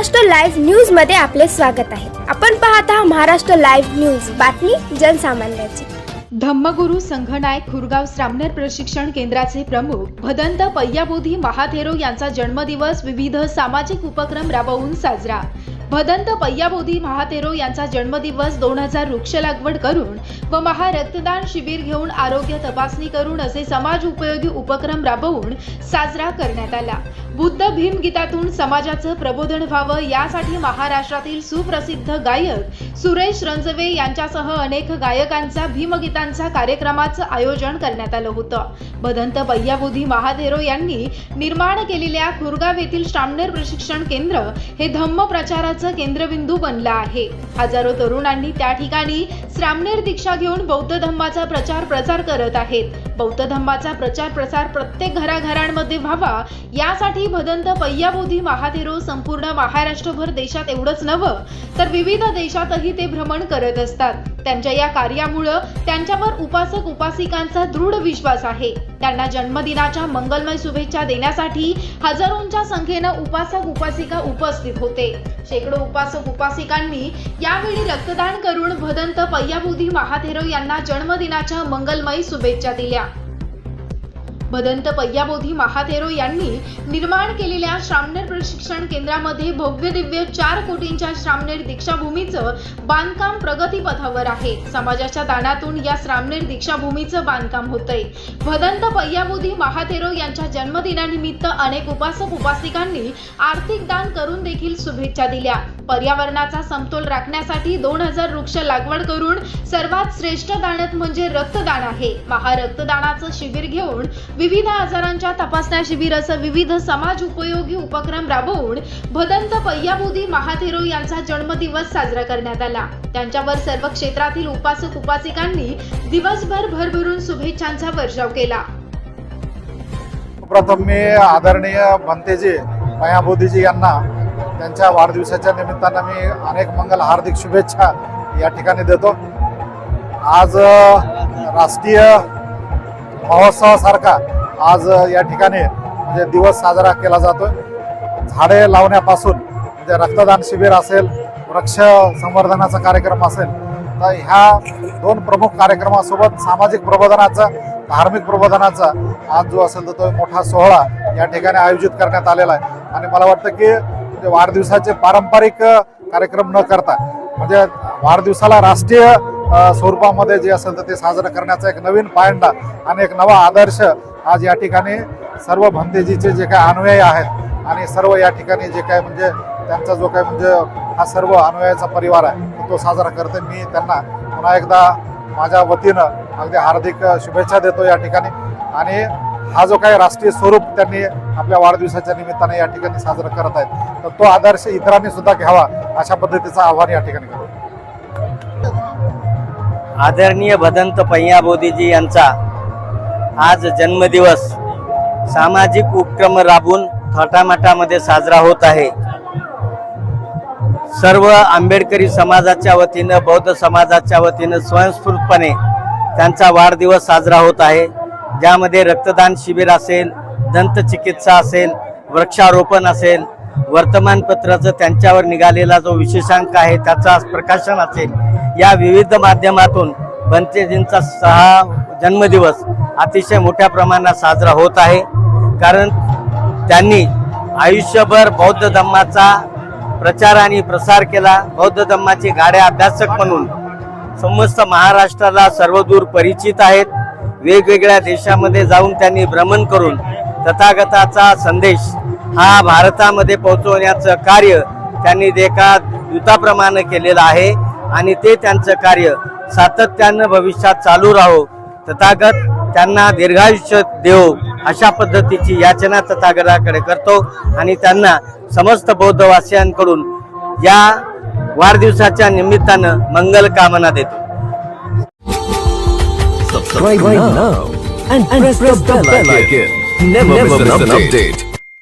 Maharashtra live न्यूजमध्ये आपले स्वागत आहे. आपण पाहत आहात महाराष्ट्र लाईव्ह न्यूज. बातमी जनसामान्याची. धम्मगुरू संघनायक खुरगाव श्रामनेर प्रशिक्षण केंद्राचे प्रमुख भदंत पय्याबोधी महाथेरो यांचा जन्मदिवस विविध सामाजिक उपक्रम राबवून साजरा. भदंत पय्याबोधी महातेरो यांचा जन्मदिवस दोन हजार वृक्ष लागवड करून व महा रक्तदान शिबिर घेऊन आरोग्य तपासणी करून असे समाज उपयोगी उपक्रम राबवून साजरा करण्यात आला. बुद्ध भीम गीतातून समाजाचं प्रबोधन व्हावं यासाठी महाराष्ट्रातील सुप्रसिद्ध गायक सुरेश रंजवे यांच्यासह अनेक गायकांचा भीमगीतांचा कार्यक्रमाचं आयोजन करण्यात आलं होतं. भदंत पय्याबोधी महादेरो यांनी निर्माण केलेल्या खुरगाव येथील श्रामनेर प्रशिक्षण केंद्र हे धम्म प्रचाराचं केंद्रबिंदू बनला आहे. हजारो तरुणांनी त्या ठिकाणी श्रामणेर दीक्षा घेऊन बौद्ध धम्माचा प्रचार प्रसार करत आहेत. बौद्ध धम्माचा प्रचार प्रसार प्रत्येक घराघरांमध्ये व्हावा यासाठी भदंत पय्याबोधी महाथेरो संपूर्ण महाराष्ट्रभर देशात एवढंच नवं तर विविध देशातही ते भ्रमण करत असतात. त्यांच्या या कार्यामुळं त्यांच्यावर उपासक उपासिकांचा दृढ विश्वास आहे. त्यांना जन्मदिनाच्या मंगलमय शुभेच्छा देण्यासाठी हजारोंच्या संख्येनं उपासक उपासिका उपस्थित होते. शेकडो उपासक उपासिकांनी यावेळी रक्तदान करून भदंत पय्याबुधी महाथेरो यांना जन्मदिनाच्या मंगलमय शुभेच्छा दिल्या. भदंत पय्याबोधी महाथेरो यांनी निर्माण केलेल्या श्रामनेर प्रशिक्षण केंद्रामध्ये भव्य दिव्य चार कोटींच्या श्रामनेर दीक्षाभूमीचं बांधकाम प्रगतीपथावर आहे. समाजाच्या दानातून या श्रामनेर दीक्षाभूमीचं बांधकाम होतंय. भदंत पय्याबोधी महाथेरो यांच्या जन्मदिनानिमित्त अनेक उपासक उपासिकांनी आर्थिक दान करून देखील शुभेच्छा दिल्या. पर्यावरणाचा समतोल राखण्यासाठी दोन हजार वृक्ष लागवड करून सर्वात श्रेष्ठ दानत म्हणजे रक्तदान आहे. महारक्तदानाचं शिबिर घेऊन विविध आजारांच्या तपासण्या शिबिर असं विविध समाज उपयोगी उपक्रम राबवून भदंत पय्याबोधी महाथेरो यांचा जन्मदिवस साजरा करण्यात आला. त्यांच्यावर सर्व क्षेत्रातील उपासक उपासिकांनी दिवसभर भरभरून शुभेच्छांचा वर्षाव केला. प्रथम मी आदरणीय भंतेजी मयाबोधीजी यांना त्यांच्या वाढदिवसाच्या निमित्तानं मी अनेक मंगल हार्दिक शुभेच्छा या ठिकाणी देतो. आज राष्ट्रीय महोत्सवासारखा आज या ठिकाणी म्हणजे दिवस साजरा केला जातोय. झाडे लावण्यापासून म्हणजे रक्तदान शिबिर असेल वृक्ष संवर्धनाचा कार्यक्रम असेल तर ह्या दोन प्रमुख कार्यक्रमासोबत सामाजिक प्रबोधनाचा धार्मिक प्रबोधनाचा आज जो असेल तर तो मोठा सोहळा या ठिकाणी आयोजित करण्यात आलेला आहे. आणि मला वाटतं की म्हणजे वाढदिवसाचे पारंपरिक कार्यक्रम न करता म्हणजे वाढदिवसाला राष्ट्रीय स्वरूपामध्ये जे असेल तर ते साजरं करण्याचा एक नवीन पायंडा आणि एक नवा आदर्श आज या ठिकाणी सर्व भंतेजीचे जे काही अनुयायी आहेत आणि सर्व या ठिकाणी जे काय म्हणजे त्यांचा जो काय म्हणजे हा सर्व अनुयायाचा परिवार आहे तो साजरा करते. मी त्यांना पुन्हा एकदा माझ्या वतीनं अगदी हार्दिक शुभेच्छा देतो या ठिकाणी. आणि हा जो काही राष्ट्रीय स्वरूप त्यांनी आपल्या वाढदिवसाच्या निमित्ताने या ठिकाणी साजरा करत आहेत तर तो आदर्श इतरांनी सुद्धा घ्यावा अशा पद्धतीचं आव्हान या ठिकाणी करतो. आदरणीय भदंत पय्याबोधीजी यांचा आज जन्मदिवस. सामाजिक उपक्रम राबून थाटामाटामध्ये साजरा होत आहे. सर्व आंबेडकरी समाजाच्या वतीनं बौद्ध समाजाच्या वतीनं स्वयंस्फूर्तपणे त्यांचा वाढदिवस साजरा होत आहे. ज्यामध्ये रक्तदान शिबिर असेल दंतचिकित्सा असेल वृक्षारोपण असेल वर्तमानपत्राचं त्यांच्यावर निघालेला जो विशेषांक आहे त्याचा प्रकाशन असेल. या विविध माध्यमातून बनतेजींचा सहा जन्मदिवस अतिशय मोठ्या प्रमाणात साजरा होत आहे. कारण त्यांनी आयुष्यभर बौद्ध धम्माचा प्रचार आणि प्रसार केला. बौद्ध धम्माचे गाड्या अभ्यासक म्हणून समस्त महाराष्ट्राला सर्वदूर परिचित आहेत. वेगवेगळ्या देशामध्ये जाऊन त्यांनी भ्रमण करून तथागताचा संदेश हा भारतामध्ये पोहोचवण्याचं कार्य त्यांनी एका दूताप्रमाणे केलेलं आहे आणि ते त्यांचं कार्य सातत्यानं भविष्यात चालू राहो तथागत त्यांना दीर्घायुष्य देव अशा पद्धतीची याचना तथागताकडे करतो आणि त्यांना समस्त बौद्धवासियांकडून या वाढदिवसाच्या निमित्तानं मंगल कामना देतो Subscribe right now and, press, the bell icon. Never, miss an update.